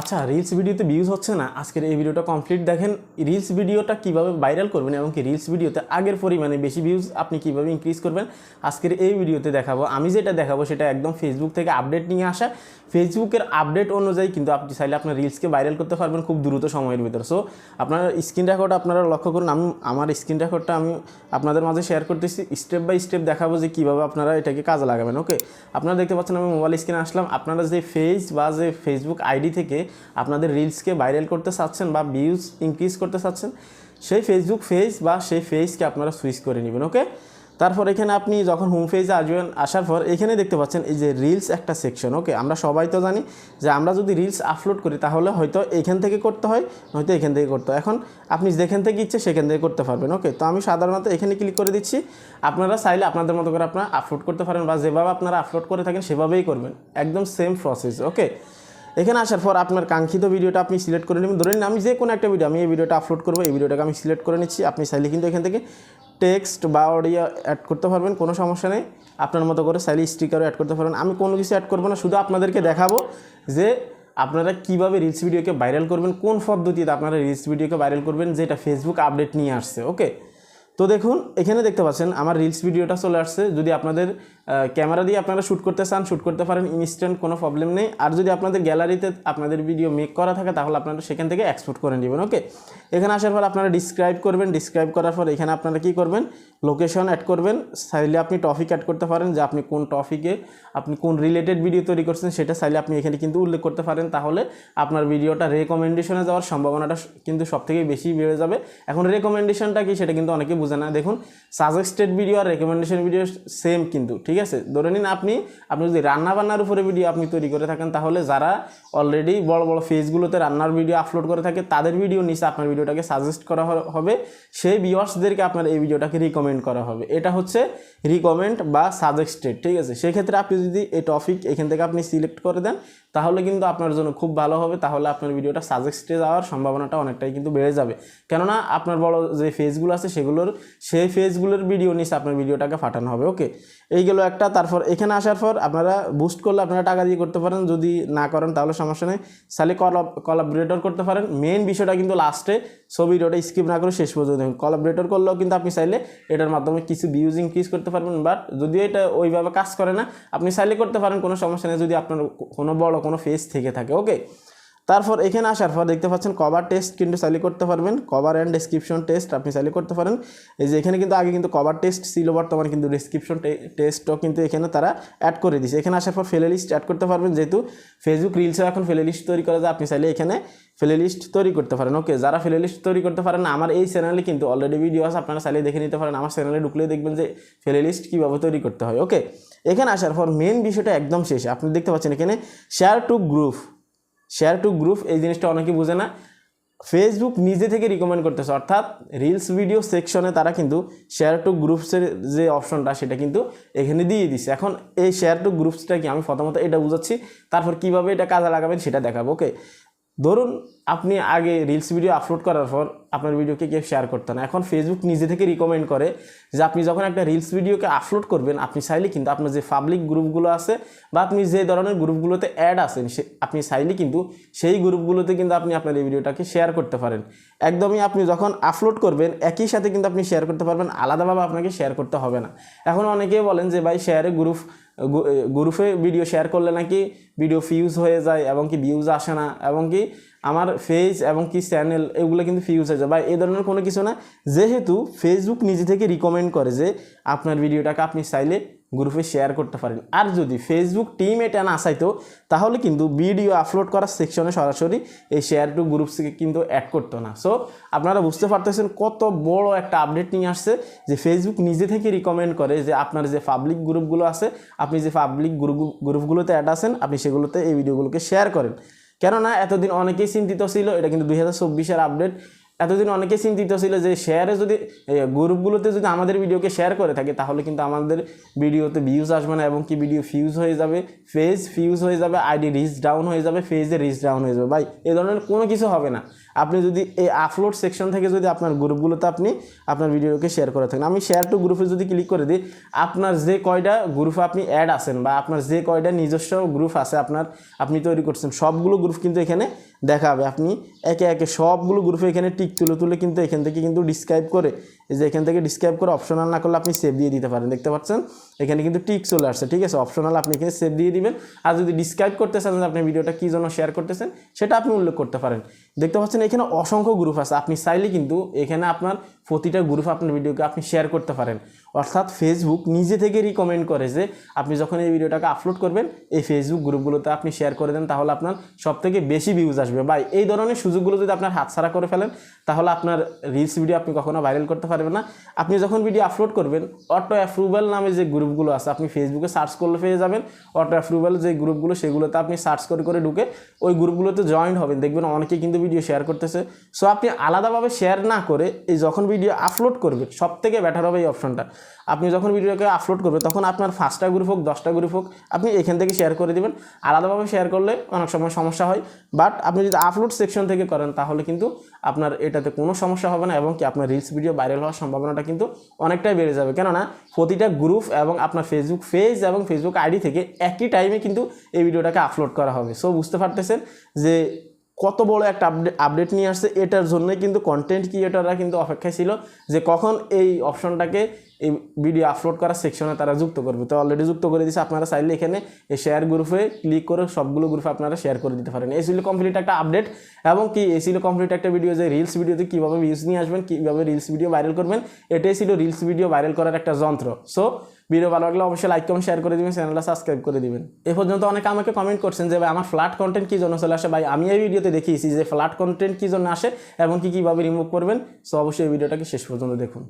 আচ্ছা রিলস ভিডিওতে ভিউজ হচ্ছে না। আজকের এই ভিডিওটা কমপ্লিট দেখেন রিলস ভিডিওটা কীভাবে ভাইরাল করবেন এবং কি রিলস ভিডিওতে আগের পরিমাণে বেশি ভিউজ আপনি কীভাবে ইনক্রিজ করবেন, আজকের এই ভিডিওতে দেখাবো। আমি যেটা দেখাবো সেটা একদম ফেসবুক থেকে আপডেট নিয়ে আসা। ফেসবুকের আপডেট অনুযায়ী কিন্তু আপনি চাইলে আপনার রিলসকে ভাইরাল করতে পারবেন খুব দ্রুত সময়ের ভিতরে। সো আপনার স্ক্রিন রেকর্ড আপনারা লক্ষ্য করুন, আমি, আমার স্ক্রিন রেকর্ডটা আমি আপনাদের মাঝে শেয়ার করতেছি। স্টেপ বাই স্টেপ দেখাবো যে কীভাবে আপনারা এটাকে কাজে লাগাবেন ওকে আপনারা দেখতে পাচ্ছেন আমি মোবাইল স্ক্রিনে আসলাম। আপনারা যে ফেস বা যে ফেসবুক আইডি থেকে আপনাদের রিলসকে ভাইরাল করতে চাচ্ছেন বা ভিউজ ইনক্রিজ করতে চাচ্ছেন, সেই ফেসবুক ফেজ বা সেই ফেজকে আপনারা সুইচ করে নেবেন ওকে তারপর এখানে আপনি যখন হোম পেজে আসবেন, আসার পর এখানে দেখতে পাচ্ছেন এই যে রিলস একটা সেকশন ওকে আমরা সবাই তো জানি যে আমরা যদি রিলস আপলোড করি, তাহলে হয়তো এখান থেকে করতে হয়, হয়তো এখান থেকে করতে হয়। এখন আপনি যেখান থেকে ইচ্ছে সেখান থেকে করতে পারবেন ওকে তো আমি সাধারণত এখানে ক্লিক করে দিচ্ছি, আপনারা চাইলে আপনাদের মতো করে আপনারা আপলোড করতে পারেন বা যেভাবে আপনারা আপলোড করে থাকেন সেভাবেই করবেন, একদম সেম প্রসেস ওকে এখানে আসার পর আপনার কাঙ্ক্ষিত ভিডিওটা আপনি সিলেক্ট করে নেবেন। ধরে আমি যে কোনো একটা ভিডিও আমি এই ভিডিওটা আপলোড করব, এই ভিডিওটাকে আমি সিলেক্ট করে নিচ্ছি। আপনি চাইলে কিন্তু এখান থেকে টেক্সট বা অডিও অ্যাড করতে পারবেন, কোনো সমস্যা নেই। আপনার মতো করে চাইলে স্টিকারও অ্যাড করতে পারবেন। আমি কোনো কিছু অ্যাড করব না, শুধু আপনাদেরকে দেখাবো যে আপনারা কীভাবে রিলস ভিডিওকে ভাইরাল করবেন, কোন পদ্ধতিতে আপনারা রিলস ভিডিওকে ভাইরাল করবেন, যেটা ফেসবুক আপডেট নিয়ে আসছে ওকে তো দেখুন, এখানে দেখতে পাচ্ছেন, আমার রিলস ভিডিওটা চলে আসছে। যদি আপনাদের ক্যামেরা দিয়ে আপনারা শ্যুট করতে চান শ্যুট করতে পারেন ইনস্ট্যান্ট কোনো প্রবলেম নেই। আর যদি আপনাদের গ্যালারিতে আপনাদের ভিডিও মেক করা থাকে, তাহলে আপনারা সেখান থেকে এক্সপোর্ট করে নেবেন ওকে এখানে আসার পর আপনারা ডিসক্রাইব করবেন ডিসক্রাইব করার পর এখানে আপনারা কী করবেন? লোকেশন অ্যাড করবেন। চাইলে আপনি টপিক অ্যাড করতে পারেন, যে আপনি কোন টপিকে আপনি কোন রিলেটেড ভিডিও তৈরি করছেন, সেটা চাইলে আপনি এখানে কিন্তু উল্লেখ করতে পারেন। তাহলে আপনার ভিডিওটা রেকমেন্ডেশনে যাওয়ার সম্ভাবনাটা কিন্তু সব থেকে বেশি বেড়ে যাবে। এখন রেকমেন্ডেশনটা কি, সেটা কিন্তু অনেকে বোঝে না। দেখুন সাজেস্টেড ভিডিও আর রেকমেন্ডেশন ভিডিও সেম কিন্তু, ঠিক আছে? ধরে নিন আপনি আপনি যদি রান্নাবান্নার উপরে ভিডিও আপনি তৈরি করে থাকেন, তাহলে যারা অলরেডি বড় বড় ফেজগুলোতে রান্নার ভিডিও আপলোড করে থাকে, তাদের ভিডিও নিচে আপনার ভিডিওটাকে সাজেস্ট করা হবে। সেই ভিওয়ার্সদেরকে আপনার এই ভিডিওটাকে রিকমেন্ড করা হবে। এটা হচ্ছে রিকমেন্ড বা সাজেস্টেড ঠিক আছে? সেক্ষেত্রে আপনি যদি এই টপিক এখান থেকে আপনি সিলেক্ট করে দেন তাহলে কিন্তু আপনার জন্য খুব ভালো হবে। তাহলে আপনার ভিডিওটা সাজেস্টে যাওয়ার সম্ভাবনাটা অনেকটাই কিন্তু বেড়ে যাবে। কেননা আপনার বড় যে ফেজগুলো আছে সেগুলোর, সেই ফেজগুলোর ভিডিও নিচে আপনার ভিডিওটাকে ফাটানো হবে ওকে এই গেলো একটা, তারপর এখানে আসার পর আপনারা বুস্ট করলে আপনারা টাকা দিয়ে করতে পারেন। যদি না করেন তাহলে সমস্যা নেই। চাইলে কলাবরেটর করতে পারেন। মেন বিষয়টা কিন্তু লাস্টে সব ভিডিওটা স্কিপ না করে শেষ পর্যন্ত কলাবরেটর করলেও কিন্তু আপনি চাইলে এটার মাধ্যমে কিছু ভিউজ ইনক্রিজ করতে পারবেন। বাট যদিও এটা ওইভাবে কাজ করে না, আপনি চাইলে করতে পারেন, কোনো সমস্যা নেই। যদি আপনার কোনো বড় কোনো ফেস থেকে থাকে ওকে তারপর এখানে আসার পর দেখতে পাচ্ছেন কভার টেস্ট কিন্তু চাইলে করতে পারবেন। কভার অ্যান্ড ডেসক্রিপশন টেস্ট আপনি চাইলে করতে পারেন। এই যে এখানে কিন্তু আগে কিন্তু কভার টেস্ট ছিল, বর্তমানে কিন্তু ডেসক্রিপশন টেস্টও কিন্তু এখানে তারা অ্যাড করে দিয়েছে। এখানে আসার পর ফেলে লিস্ট অ্যাড করতে পারবেন। যেহেতু ফেসবুক রিলসেও এখন ফেলে লিস্ট তৈরি করা যায়, আপনি চাইলে এখানে ফেলে লিস্ট তৈরি করতে পারেন ওকে যারা ফেলে লিস্ট তৈরি করতে পারেন, আমার এই চ্যানেলে কিন্তু অলরেডি ভিডিও আছে, আপনারা চাইলে দেখে নিতে পারেন। আমার চ্যানেলে ঢুকলে দেখবেন যে ফেলে লিস্ট কীভাবে তৈরি করতে হয় ওকে এখানে আসার পর মেন বিষয়টা একদম শেষ। আপনি দেখতে পাচ্ছেন এখানে share to group share to group এই জিনিসটা অনেকে বুঝে না। ফেসবুক নিজে থেকে রিকমেন্ড করতেছে। অর্থাৎ রিলস ভিডিও সেকশনে তারা কিন্তু শেয়ার টু গ্রুপসের যে অপশনটা সেটা কিন্তু এখানে দিয়ে দিচ্ছে এখন এই শেয়ার টু গ্রুপসটা কি আমি প্রথমত এটা বুঝাচ্ছি। তারপর কীভাবে এটা কাজে লাগাবেন সেটা দেখাবো ওকে ধরুন আপনি আগে রিলস ভিডিও আপলোড করার পর আপনার ভিডিওকে কেউ শেয়ার করতেন না। এখন ফেসবুক নিজে থেকে রিকমেন্ড করে যে আপনি যখন একটা রিলস ভিডিওকে আপলোড করবেন, আপনি চাইলে কিন্তু আপনার যে পাবলিক গ্রুপগুলো আছে বা আপনি যে ধরনের গ্রুপগুলোতে অ্যাড আছেন, সে আপনি চাইলে কিন্তু সেই গ্রুপগুলোতে কিন্তু আপনি আপনার এই ভিডিওটাকে শেয়ার করতে পারেন। একদমই আপনি যখন আপলোড করবেন, একই সাথে কিন্তু আপনি শেয়ার করতে পারবেন, আলাদাভাবে আপনাকে শেয়ার করতে হবে না। এখন অনেকেই বলেন যে, ভাই শেয়ারে গ্রুপ গ্রুপে ভিডিও শেয়ার করলে নাকি ভিডিও ফিউজ হয়ে যায় এবং কি ভিউজ আসে না? এবং কি আমার ফেজ এবং কি চ্যানেল এগুলো কিন্তু ফিউজ হয়ে যায়। বা এই ধরনের কোনো কিছু না। যেহেতু ফেসবুক নিজে থেকে রিকমেন্ড করে যে আপনার ভিডিওটাকে আপনি চাইলে গ্রুপে শেয়ার করতে পারেন। আর যদি ফেসবুক টিম এটা না চাইতো, তাহলে কিন্তু ভিডিও আপলোড করার সেকশনে সরাসরি এই শেয়ার টু গ্রুপসকে কিন্তু অ্যাড করতো না। সো আপনারা বুঝতে পারতেছেন কত বড় একটা আপডেট নিয়ে আসছে যে ফেসবুক নিজে থেকে রিকমেন্ড করে যে আপনার যে পাবলিক গ্রুপগুলো আছে, আপনি যে পাবলিক গ্রুপ গ্রুপগুলোতে অ্যাড আছেন, আপনি সেগুলোতে এই ভিডিওগুলোকে শেয়ার করেন। কেননা এতদিন অনেকেই চিন্তিত ছিল এটা কিন্তু দুই হাজার চব্বিশের আপডেট এতদিন অনেকে চিন্তিত ছিল যে শেয়ারে যদি গ্রুপগুলোতে যদি আমাদের ভিডিওকে শেয়ার করে থাকে, তাহলে কিন্তু আমাদের ভিডিওতে ভিউজ আসবে না এবং কি ভিডিও ফিউজ হয়ে যাবে ফেজ ফিউজ হয়ে যাবে আইডি রিচ ডাউন হয়ে যাবে ফেজে রিচ ডাউন হয়ে যাবে। ভাই, এ ধরনের কোনো কিছু হবে না। আপনি যদি এই আপলোড সেকশন থেকে যদি আপনার গ্রুপগুলোতে আপনি আপনার ভিডিওকে শেয়ার করে থাকেন, আমি শেয়ার টু গ্রুপে যদি ক্লিক করে দিই, আপনার যে কয়টা গ্রুপে আপনি অ্যাড আছেন বা আপনার যে কয়টা নিজস্ব গ্রুপ আছে আপনার, আপনি তৈরি করছেন, সবগুলো গ্রুপ কিন্তু এখানে দেখাবে। আপনি একে একে সবগুলো গ্রুপে এখানে টিক তুলে তুলে কিন্তু এখান থেকে কিন্তু ডিসক্রাইব করে এই যে এখান থেকে ডিসক্রাইব করে অপশনাল না করলে আপনি সেভ দিয়ে দিতে পারেন। দেখতে পাচ্ছেন? এখানে কিন্তু টিক চলে আসছে, ঠিক আছে? অপশনাল আপনি এখানে সেভ দিয়ে দিবেন। আর যদি ডিসক্রাইব করতে চান যে আপনি ভিডিওটা কী জন্য শেয়ার করতেছেন, সেটা আপনি উল্লেখ করতে পারেন। দেখতে পাচ্ছেন এখানে অসংখ্য গ্রুপ আছে। আপনি চাইলে কিন্তু এখানে আপনার প্রতিটা গ্রুপ আপনার ভিডিওকে আপনি শেয়ার করতে পারেন। অর্থাৎ ফেসবুক নিজে থেকে রিকমেন্ড করে যে আপনি যখন এই ভিডিওটাকে আপলোড করবেন, এই ফেসবুক গ্রুপগুলোতে আপনি শেয়ার করে দেন, তাহলে আপনার সব থেকে বেশি ভিউজ আসবে। বা এই ধরনের সুযোগগুলো যদি আপনার হাতছাড়া করে ফেলেন, তাহলে আপনার রিলস ভিডিও আপনি কখনো ভাইরাল করতে পারবেন না। আপনি যখন ভিডিও আপলোড করবেন অটো অ্যাপ্রুভাল নামে যে গ্রুপগুলো আছে, আপনি ফেসবুকে সার্চ করলে পেয়ে যাবেন। অটো অ্যাপ্রুভাল যে গ্রুপগুলো, সেগুলোতে আপনি সার্চ করে করে ঢুকে ওই গ্রুপগুলোতে জয়েন হবেন। দেখবেন অনেকেই কিন্তু ভিডিও শেয়ার করতেছে। সো আপনি আলাদাভাবে শেয়ার না করে এই যখন ভিডিও আপলোড করবেন সব থেকে বেটার হবে এই অপশনটা আপনি যখন ভিডিওকে আপলোড করবে তখন আপনার ফার্স্টটা গ্রুপ হোক, দশটা গ্রুপ হোক, আপনি এখান থেকে শেয়ার করে দিবেন। আলাদাভাবে শেয়ার করলে অনেক সময় সমস্যা হয়। বাট আপনি যদি আপলোড সেকশন থেকে করেন, তাহলে কিন্তু আপনার এটাতে কোনো সমস্যা হবে না এবং কি আপনার রিলস ভিডিও ভাইরাল হওয়ার সম্ভাবনাটা কিন্তু অনেকটাই বেড়ে যাবে। কেননা প্রতিটা গ্রুপ এবং আপনার ফেসবুক পেজ এবং ফেসবুক আইডি থেকে একই টাইমে কিন্তু এই ভিডিওটাকে আপলোড করা হবে। সো বুঝতে পারতেছেন যে কত বড় একটা আপডেট আপডেট নিয়ে আসছে, এটার জন্যই কিন্তু কন্টেন্ট ক্রিয়েটাররা কিন্তু অপেক্ষায় ছিল যে কখন এই অপশনটাকে এই ভিডিও আপলোড করার সেকশনে তারা যুক্ত করবে। তো অলরেডি যুক্ত করে দিয়েছে আপনারা চাইলে এখানে এই শেয়ার গ্রুপে ক্লিক করে সবগুলো গ্রুপে আপনারা শেয়ার করে দিতে পারেন। এই ছিল কমপ্লিট একটা আপডেট এবং কি, এই ছিল কমপ্লিট একটা ভিডিও যে রিলস ভিডিওতে কীভাবে ভিউজ নিয়ে আসবেন, কীভাবে রিলস ভিডিও ভাইরাল করবেন, এটাই ছিল রিলস ভিডিও ভাইরাল করার একটা যন্ত্র। সো ভিডিও ভালো লাগলে অবশ্যই লাইক কমেন্ট শেয়ার করে দিবেন চ্যানেলটা সাবস্ক্রাইব করে দিবেন। এ পর্যন্ত অনেকে আমাকে কমেন্ট করছেন যে, ভাই, আমার ফ্ল্যাট কন্টেন্ট কী জন্য চলে আসে? ভাই, আমি এই ভিডিওতে দেখিয়েছি যে ফ্ল্যাট কন্টেন্ট কী জন্য আসে এবং কি কীভাবে রিমুভ করবেন। সো অবশ্যই এই ভিডিওটাকে শেষ পর্যন্ত দেখুন।